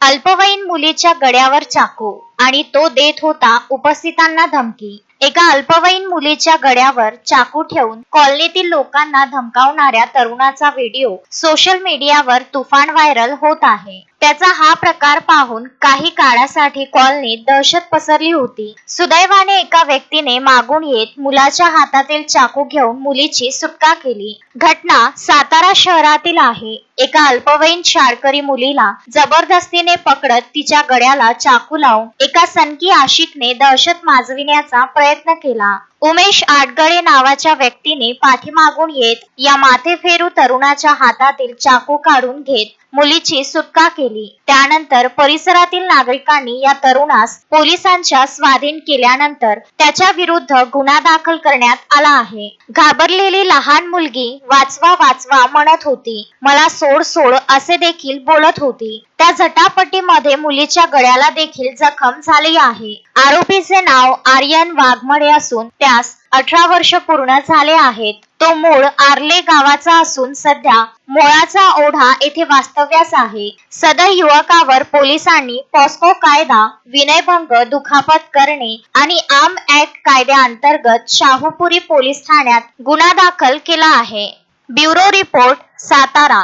अल्पवयीन मुलीच्या गड्यावर चाकू आणि तो देत होता उपस्थितांना धमकी. एका अल्पवयीन मुलीच्या गड्यावर चाकू ठेवून कॉलनीतील लोकांना धमकावणाऱ्या तरुणाचा व्हिडिओ सोशल मीडियावर तुफान व्हायरल होत आहे. त्याचा हा प्रकार पाहून काही काळासाठी कॉलनीत दहशत पसरली होती. सुदैवाने एका व्यक्तीने मागून येत मुलाच्या हातातील चाकू घेऊन मुलीची सुटका केली. घटना सातारा शहरातील आहे. एका अल्पवयीन शाळकरी मुलीला जबरदस्तीने पकडत तिच्या गळ्याला चाकू लावून एका सनकी आशिकने दहशत माजविण्याचा प्रयत्न केला. उमेश आटगळे नावाच्या व्यक्तीने पाठीमागून येत या माथेफेरू तरुणाच्या हातातील चाकू काढून घेत मुलीची सुटका केली. त्यानंतर परिसरातील नागरिकांनी या तरुणास पोलिसांच्या स्वाधीन केल्यानंतर त्याच्या विरुद्ध गुन्हा दाखल करण्यात आला आहे. घाबरलेली लहान मुलगी वाचवा वाचवा म्हणत होती. मला सोड सोड असे देखील बोलत होती. त्या झटापटीमध्ये मुलीच्या गळ्याला देखील जखम झाली आहे. आरोपीचे नाव आर्यन वाघमडे असून त्यास अठरा वर्ष पूर्ण झाले आहेत. तो मूळ आर्ले गावाचा असून सध्या मोळाचा ओढा येथे वास्तव्यास आहे. सदर युवकावर पोलिसांनी पॉस्को कायदा विनयभंग दुखापत करणे आणि आर्म ऍक्ट कायद्याअंतर्गत शाहूपुरी पोलीस ठाण्यात गुन्हा दाखल केला आहे. Bureau report Satara.